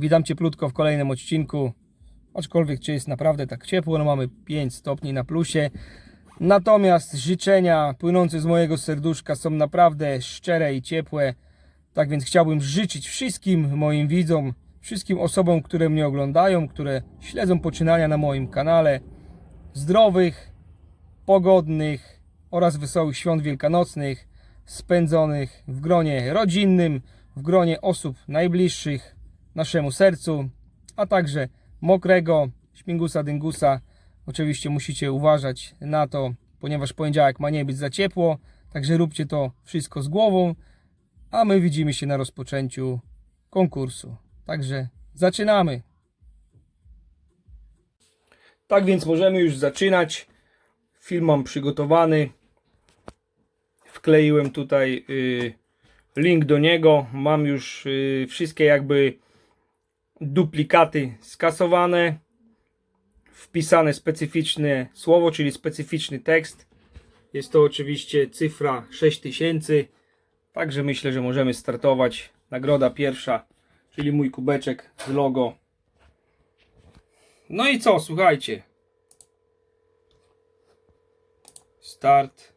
Witam cieplutko w kolejnym odcinku. Aczkolwiek czy jest naprawdę tak ciepło, no mamy 5 stopni na plusie. Natomiast życzenia płynące z mojego serduszka są naprawdę szczere i ciepłe. Tak więc chciałbym życzyć wszystkim moim widzom, wszystkim osobom, które mnie oglądają, które śledzą poczynania na moim kanale, zdrowych, pogodnych oraz wesołych świąt wielkanocnych, spędzonych w gronie rodzinnym, w gronie osób najbliższych naszemu sercu, a także mokrego śmigusa dyngusa. Oczywiście musicie uważać na to, ponieważ poniedziałek ma nie być za ciepło, także róbcie to wszystko z głową, a my widzimy się na rozpoczęciu konkursu. Także zaczynamy. Tak więc możemy już zaczynać. Film mam przygotowany. Wkleiłem tutaj y, link do niego. Mam już y, wszystkie jakby duplikaty skasowane. Wpisane specyficzne słowo, czyli specyficzny tekst. Jest to oczywiście cyfra 6000. Także myślę, że możemy startować. Nagroda pierwsza, czyli mój kubeczek z logo. No i co, słuchajcie. Start.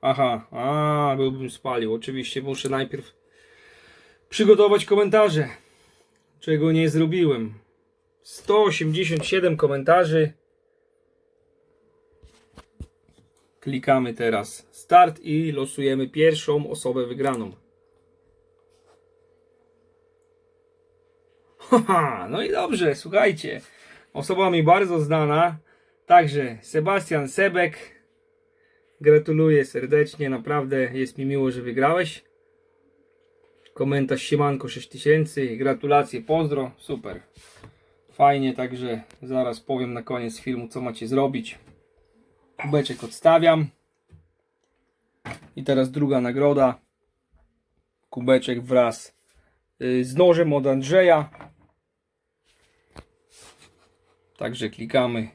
Aha, a, byłbym spalił. Oczywiście muszę najpierw przygotować komentarze, czego nie zrobiłem. 187 komentarzy. Klikamy teraz start i losujemy pierwszą osobę wygraną. Haha, no i dobrze, słuchajcie. Osoba mi bardzo znana. Także Sebastian Sebek. Gratuluję serdecznie, naprawdę jest mi miło, że wygrałeś. Komentarz Siemanko 6000, gratulacje, pozdro, super. Fajnie, także zaraz powiem na koniec filmu, co macie zrobić. Kubeczek odstawiam. I teraz druga nagroda. Kubeczek wraz y, z nożem od Andrzeja. Także klikamy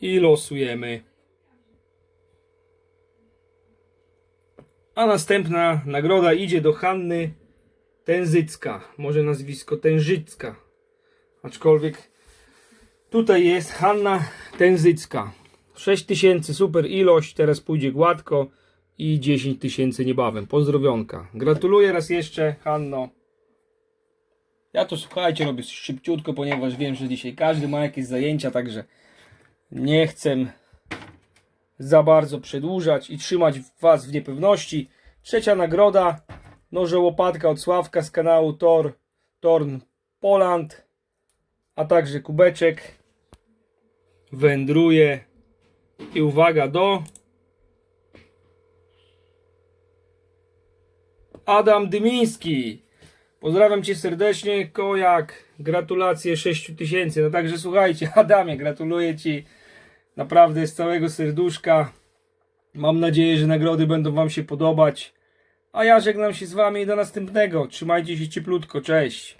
i losujemy. A następna nagroda idzie do Hanny Tęzycka. Może nazwisko Tężycka. Aczkolwiek tutaj jest Hanna Tęzycka. 6000 super ilość, teraz pójdzie gładko i 10 tysięcy niebawem. Pozdrowionka. Gratuluję raz jeszcze, Hanno. Ja to słuchajcie, robię szybciutko, ponieważ wiem, że dzisiaj każdy ma jakieś zajęcia, także nie chcę za bardzo przedłużać i trzymać Was w niepewności. Trzecia nagroda, noże łopatka od Sławka z kanału Tor, Torn Poland, a także kubeczek wędruje i uwaga do Adam Dymiński. Pozdrawiam Cię serdecznie, Kojak. Gratulacje 6000. No także słuchajcie, Adamie, gratuluję Ci naprawdę z całego serduszka. Mam nadzieję, że nagrody będą Wam się podobać. A ja żegnam się z Wami i do następnego. Trzymajcie się cieplutko. Cześć.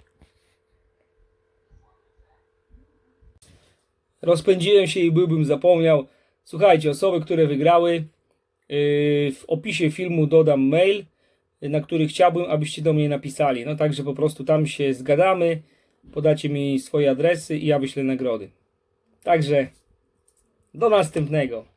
Rozpędziłem się i byłbym zapomniał. Słuchajcie, osoby, które wygrały, yy, w opisie filmu dodam mail, na który chciałbym, abyście do mnie napisali. No także po prostu tam się zgadamy, podacie mi swoje adresy i ja wyślę nagrody. Także do następnego.